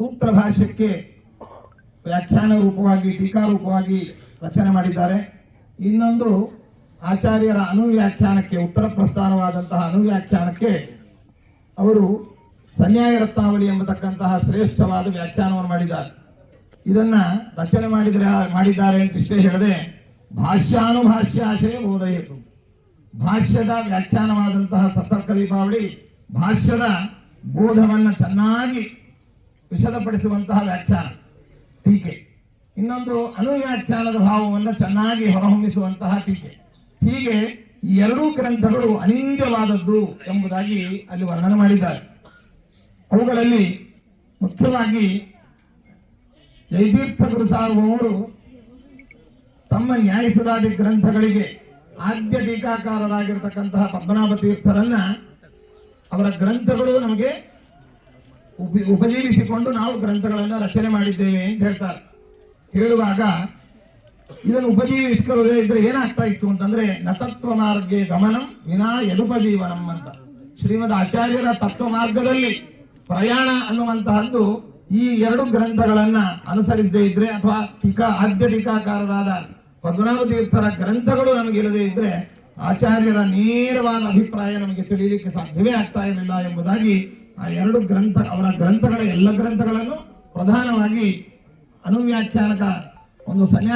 ಸೂತ್ರ ಭಾಷ್ಯಕ್ಕೆ ವ್ಯಾಖ್ಯಾನ ರೂಪವಾಗಿ, ಟೀಕಾ ರೂಪವಾಗಿ ರಚನೆ ಮಾಡಿದ್ದಾರೆ. ಇನ್ನೊಂದು ಆಚಾರ್ಯರ ಅನುವ್ಯಾಖ್ಯಾನಕ್ಕೆ, ಉತ್ತರ ಪ್ರಸ್ಥಾನವಾದಂತಹ ಅನುವ್ಯಾಖ್ಯಾನಕ್ಕೆ ಅವರು ಸನ್ಯಾಯ ರತ್ನಾವಳಿ ಎಂಬತಕ್ಕಂತಹ ಶ್ರೇಷ್ಠವಾದ ವ್ಯಾಖ್ಯಾನವನ್ನು ಮಾಡಿದ್ದಾರೆ. ಇದನ್ನ ರಚನೆ ಮಾಡಿದರೆ, ಮಾಡಿದ್ದಾರೆ ಅಂತ ಇಷ್ಟೇ ಹೇಳದೆ ಭಾಷ್ಯಾನುಭಾಷ್ಯಾಶಯ ಓದಯಿತು ಭಾಷ್ಯದ ವ್ಯಾಖ್ಯಾನವಾದಂತಹ ಸತರ್ಕ ದೀಪಾವಳಿ ಭಾಷ್ಯದ ಬೋಧವನ್ನು ಚೆನ್ನಾಗಿ ವಿಶದಪಡಿಸುವಂತಹ ವ್ಯಾಖ್ಯಾನ. ಟೀಕೆ. ಇನ್ನೊಂದು ಅನುವ್ಯಾಖ್ಯಾನದ ಭಾವವನ್ನು ಚೆನ್ನಾಗಿ ಹೊರಹೊಮ್ಮಿಸುವಂತಹ ಟೀಕೆ. ಹೀಗೆ ಎರಡೂ ಗ್ರಂಥಗಳು ಅನಿಂದ್ಯವಾದದ್ದು ಎಂಬುದಾಗಿ ಅಲ್ಲಿ ವರ್ಣನೆ ಮಾಡಿದ್ದಾರೆ. ಅವುಗಳಲ್ಲಿ ಮುಖ್ಯವಾಗಿ ಜೈತೀರ್ಥ ಅವರು ತಮ್ಮ ನ್ಯಾಯಸುಧಾದಿ ಗ್ರಂಥಗಳಿಗೆ ಆದ್ಯ ಟೀಕಾಕಾರರಾಗಿರ್ತಕ್ಕಂತಹ ಪದ್ಮನಾಭ ತೀರ್ಥರನ್ನ ಅವರ ಗ್ರಂಥಗಳು ನಮಗೆ ಉಪ- ಉಪಜೀವಿಸಿಕೊಂಡು ನಾವು ಗ್ರಂಥಗಳನ್ನು ರಚನೆ ಮಾಡಿದ್ದೇವೆ ಅಂತ ಹೇಳ್ತಾರೆ. ಹೇಳುವಾಗ ಇದನ್ನು ಉಪಜೀವಿಸಿಕೊಳ್ಳದೆ ಇದ್ರೆ ಏನಾಗ್ತಾ ಇತ್ತು ಅಂತಂದ್ರೆ ನತತ್ವ ಮಾರ್ಗೆ ಗಮನಂ ವಿನಾ ಯದುಪಜೀವನಂ ಅಂತ. ಶ್ರೀಮದ್ ಆಚಾರ್ಯರ ತತ್ವ ಮಾರ್ಗದಲ್ಲಿ ಪ್ರಯಾಣ ಅನ್ನುವಂತಹದ್ದು ಈ ಎರಡು ಗ್ರಂಥಗಳನ್ನ ಅನುಸರಿಸದೇ ಇದ್ರೆ ಅಥವಾ ಟೀಕಾ, ಆದ್ಯ ಟೀಕಾಕಾರರಾದ ಪದ್ಮನಾಭ ತೀರ್ಥರ ಗ್ರಂಥಗಳು ನಮಗೆ ಇಲ್ಲದೆ ಇದ್ರೆ ಆಚಾರ್ಯರ ನೇರವಾದ ಅಭಿಪ್ರಾಯ ನಮಗೆ ತಿಳಿಯಲಿಕ್ಕೆ ಸಾಧ್ಯವೇ ಆಗ್ತಾ ಇರಲಿಲ್ಲ ಎಂಬುದಾಗಿ ಆ ಎರಡು ಗ್ರಂಥ ಅವರ ಗ್ರಂಥಗಳ ಎಲ್ಲ ಗ್ರಂಥಗಳನ್ನು ಪ್ರಧಾನವಾಗಿ ಅನುವ್ಯಾಖ್ಯಾನಕ ಒಂದು ಸನ್ಯಾಸ